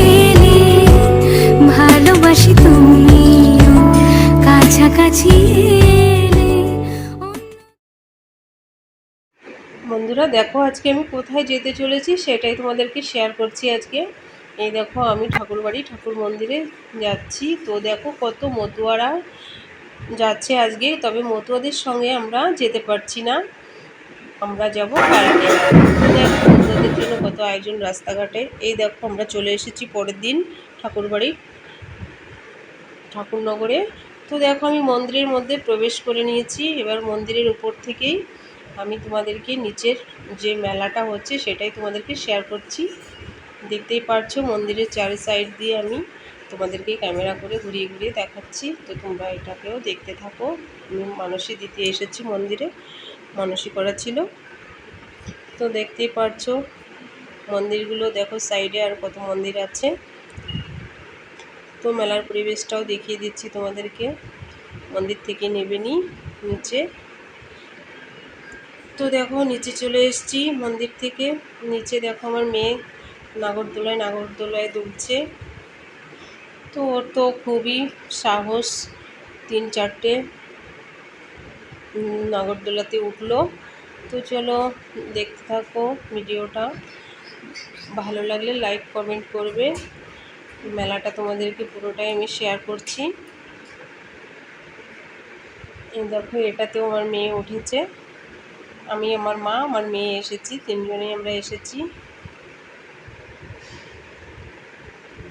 পেলে ভালোবাসি তুমি কাছাকাছি বন্ধুরা, দেখো আজকে আমি কোথায় যেতে চলেছি সেটাই তোমাদেরকে শেয়ার করছি আজকে। এই দেখো, আমি ঠাকুরবাড়ি, ঠাকুর মন্দিরে যাচ্ছি। তো দেখো কত মতুয়ারা যাচ্ছে আজকে, তবে মতুয়াদের সঙ্গে আমরা যেতে পারছি না। আমরা যাব তো দেখো জন্য কত আয়োজন রাস্তাঘাটে এই দেখো, আমরা চলে এসেছি পরের দিন ঠাকুরবাড়ি, ঠাকুরনগরে। তো দেখো, আমি মন্দিরের মধ্যে প্রবেশ করে নিয়েছি। এবার মন্দিরের উপর থেকেই আমি তোমাদেরকে নিচের যে মেলাটা হচ্ছে, সেটাই তোমাদেরকে শেয়ার করছি। দেখতেই পারছ, মন্দিরের চারি সাইড দিয়ে আমি তোমাদেরকে ক্যামেরা করে ঘুরিয়ে ঘুরিয়ে দেখাচ্ছি। তো তোমরা এটাকেও দেখতে থাকো। আমি মানসী দিতে এসেছি মন্দিরে। মানসী করা ছিল। তো দেখতেই পারছ, মন্দিরগুলো দেখো সাইডে আর কত মন্দির আছে। তো মেলার পরিবেশটাও দেখিয়ে দিচ্ছি তোমাদেরকে। মন্দির থেকে নেবে নি নিচে। তো দেখো, নিচে চলে এসেছি মন্দির থেকে। নিচে দেখো আমার মেয়ে নাগরদোলায় নাগরদোলায় দুলছে। তো ওর তো খুবই সাহস তিন চারটে নাগরদোলাতে উঠল। তো চলো দেখতে থাকো ভিডিওটা। ভালো লাগলে লাইক কমেন্ট করবে। মেলাটা তোমাদেরকে পুরোটাই আমি শেয়ার করছি। এই দেখো, এটাতেও আমার মেয়ে উঠেছে। আমি, আমার মা, আমার মেয়ে এসেছি। তিনজনেই আমরা এসেছি।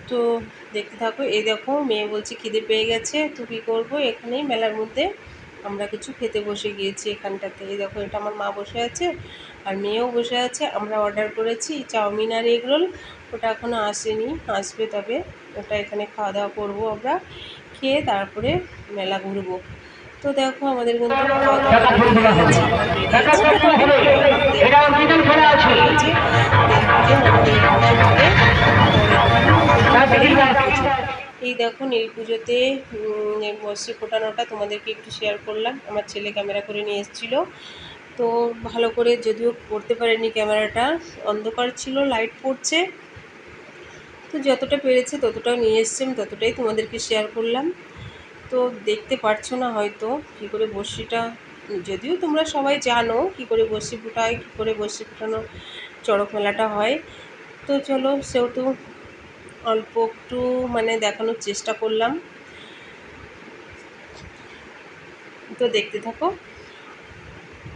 তো দেখতে থাকো, এই দেখো, মেয়ে বলছে খিদে পেয়ে গেছে। তো কী করব? এখানেই মেলার মধ্যে আমরা কিছু খেতে বসে গিয়েছি এখানটাতে। এই দেখো এটা আমার মা বসে আছে আর মেয়েও বসে আছে। আমরা অর্ডার করেছি চাউমিন আর এগ রোল। ওটা এখনও আসেনি আসবে তবে। ওটা এখানে খাওয়া দাওয়া করব আমরা। খেয়ে তারপরে মেলা ঘুরবো। তো দেখো আমাদের কিন্তু এই দেখো নীল পুজোতে বসে ফোটানোটা তোমাদেরকে একটু শেয়ার করলাম। আমার ছেলে ক্যামেরা করে নিয়ে এসেছিল। তো ভালো করে যদিও করতে পারেনি ক্যামেরাটা অন্ধকার ছিল লাইট পড়ছে। তো যতটা পেরেছে ততটাও নিয়ে এসছি, আমি ততটাই তোমাদেরকে শেয়ার করলাম। তো দেখতে পারছ না হয়তো কী করে বড়শিটা যদিও তোমরা সবাই জানো কী করে বড়শি ফোটায়, কী করে বড়শি ফোটানো চড়ক মেলাটা হয়। তো চলো সেহেতু অল্প একটু মানে দেখানোর চেষ্টা করলাম। তো দেখতে থাকো।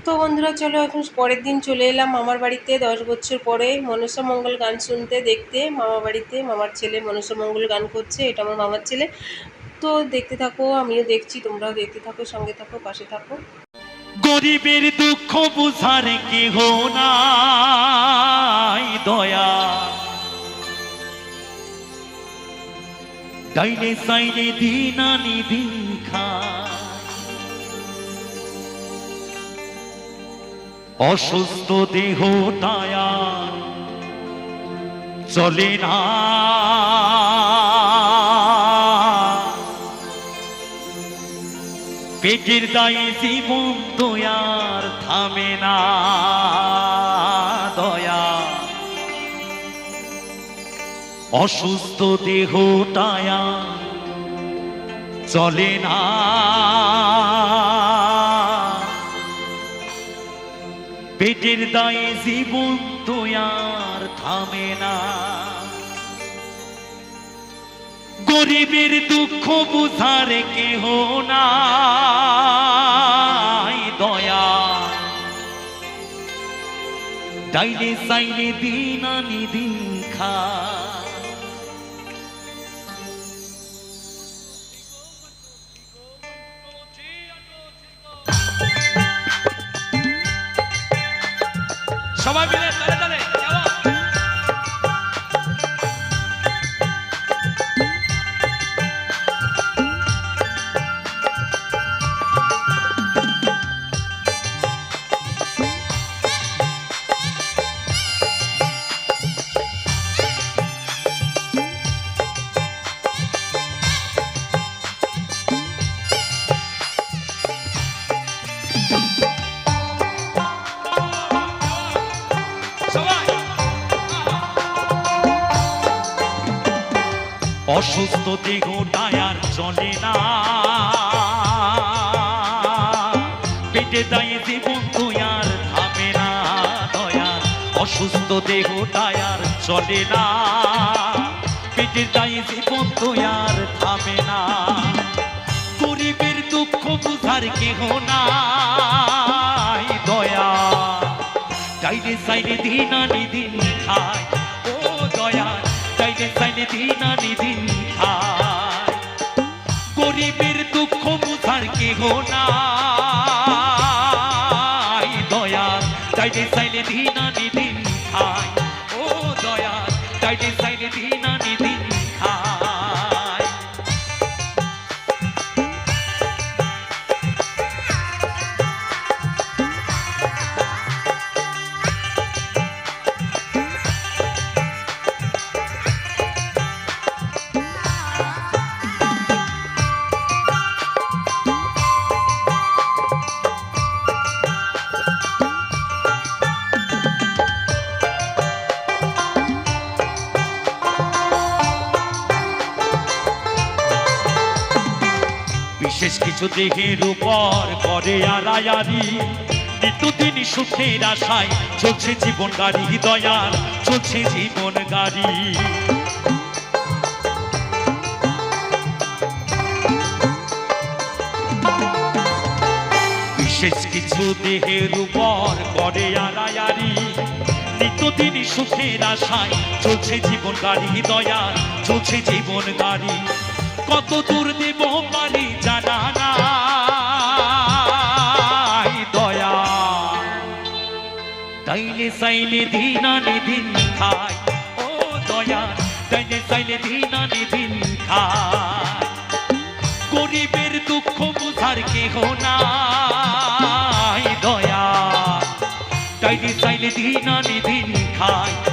তো বন্ধুরা, চলো এখন পরের দিন চলে এলাম মামার বাড়িতে। দশ বছর পরে মনসা মঙ্গল গান শুনতে, দেখতে। মামা বাড়িতে মামার ছেলে মনসা মঙ্গল গান করছে, এটা আমার মামার ছেলে। তো দেখতে থাকো, আমিও দেখছি, তোমরাও দেখতে থাকো, সঙ্গে থাকো, পাশে থাকো। গরিবের দুঃখ বুঝার কেহ নাই দয়া? ডাইনে সাইনে দিনানি দিখা অসুস্থ দেহ টায়া চলে না। পেটের দায়ে জীবন দয়ার থামে না। অসুস্থ দেহ টায়া চলে না। পেটের দায়ে জীবন দয়ার থামে না। গরিবের দুঃখ বুঝার কেহ না দয়া। ডাইলে সাইলে দিনানি দিখা সবাই মিলে তালে তালে অসুস্থ দেহ টায়ার চলে না। পেটে দায়ে জীবন তুই থামে না দয়ার। অসুস্থ দেহটায় আর চলে না। পেটের দায়ে জীবন তো থামে না। গরিবের দুঃখ বুঝার কেহ নাই দয়া। চাইলে চাইলে দিন আনি দিন খায় চাইলে চাইলে দিন আনি দিন খায়। গরিবের দুঃখ বুঝার কেহ নাই। দয়া চাইলে চাইলে দিন বিশেষ কিছু দেহের উপর করে আড়ায়ারি নিত্যদিন সুখের আশায় চলছে জীবন গাড়ি চলছে জীবন গাড়ি। বিশেষ কিছু দেহের উপর করে আড়ায়ারি নিত্যদিন সুখের আশায় চলছে জীবন গাড়ি দয়াল চলছে জীবন গাড়ি। কত দূর দেব পারি জানা দয়া। তাইলে সাইলে দিন দিন খায় ও দয়া। তাইলে সাইলে দিন আনি দিন খায় গরিবের দুঃখ বুঝার কেহ নাই, দয়া। তাইলে সাইলে দিন দিন খায়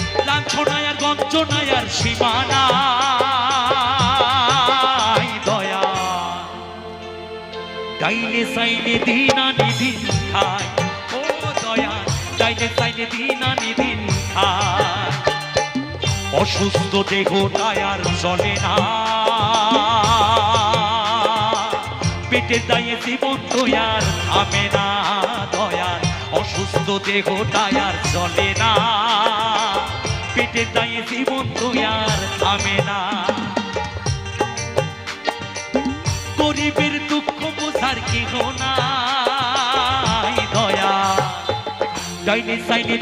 লাঞ্ছনায় আর গঞ্জনায় আর সীমানা। দয়া। ডাইলে সাইলে দিন আনি দিন ও দয়া ডাইলে সাইলে দিন আনি দিন খায়। অসুস্থ দেহটায় আর চলে না। পেটের দায়ে জীবন আর থামে না। দয়াল অসুস্থ দেহটায় আর চলে না। পেটের দায়ে জীবন তো আর থামে না গরিবের দুঃখ বোঝার নাই দয়া। ডাইনে সাইনে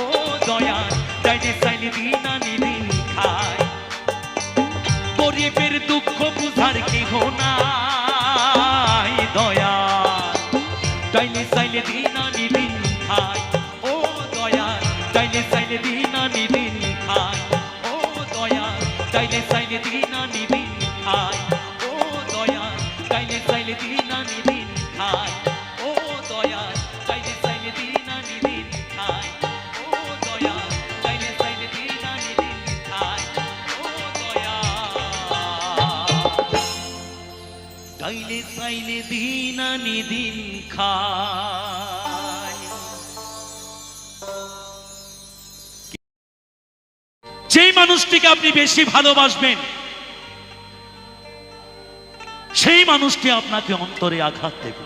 ও দয়া। গরিবের দুঃখ বুঝার কেহ নাই সাইলে দিন আনি দিন খায়। যেই মানুষটিকে আপনি বেশি ভালোবাসবেন, সেই মানুষটি আপনাকে অন্তরে আঘাত দেবে।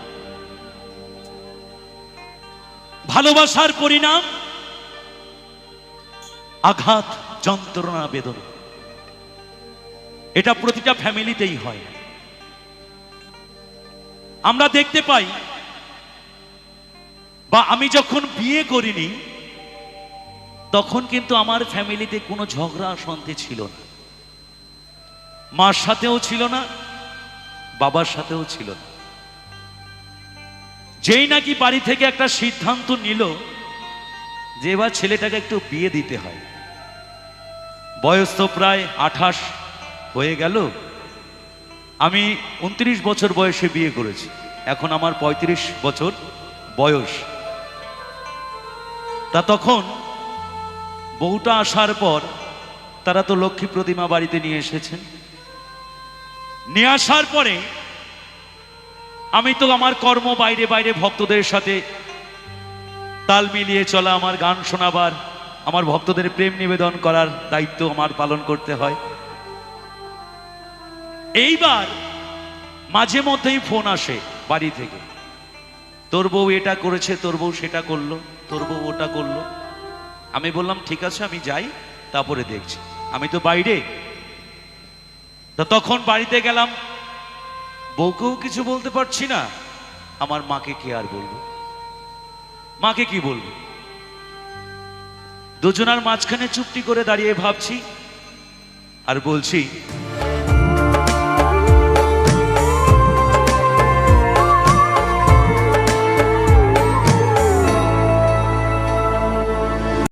ভালোবাসার পরিণাম আঘাত, যন্ত্রণা, বেদনা। এটা প্রতিটা ফ্যামিলিতেই হয় আমরা দেখতে পাই, বা আমি যখন বিয়ে করিনি, তখন কিন্তু আমার ফ্যামিলিতে কোনো ঝগড়া অশান্তি ছিল না। মার সাথেও ছিল না, বাবার সাথেও ছিল না। যেই নাকি বাড়ি থেকে একটা সিদ্ধান্ত নিল যে এবার ছেলেটাকে একটু বিয়ে দিতে হয়। বয়স তো প্রায় আঠাশ হয়ে গেল। আমি উনত্রিশ বছর বয়সে বিয়ে করেছি। এখন আমার ৩৫ বছর বয়স। তা তখন বউটা আসার পর তারা তো লক্ষ্মী প্রতিমা বাড়িতে নিয়ে এসেছেন। নিয়ে আসার পরে আমি তো আমার কর্ম বাইরে বাইরে ভক্তদের সাথে তাল মিলিয়ে চলা, আমার গান শোনাবার, আমার ভক্তদের প্রেম নিবেদন করার দায়িত্ব আমার পালন করতে হয়। এইবার মাঝে মধ্যেই ফোন আসে বাড়ি থেকে। তোর বউ এটা করেছে, তোর বউ সেটা করল, তোর বউ ওটা করল। আমি বললাম, ঠিক আছে, আমি যাই, তারপরে দেখছি। আমি তো বাইরে। তা তখন বাড়িতে গেলাম। বউকেও কিছু বলতে পারছি না। আমার মাকে কি আর বলব? মাকে কি বলব? দুজনার মাঝখানে চুপটি করে দাঁড়িয়ে ভাবছি আর বলছি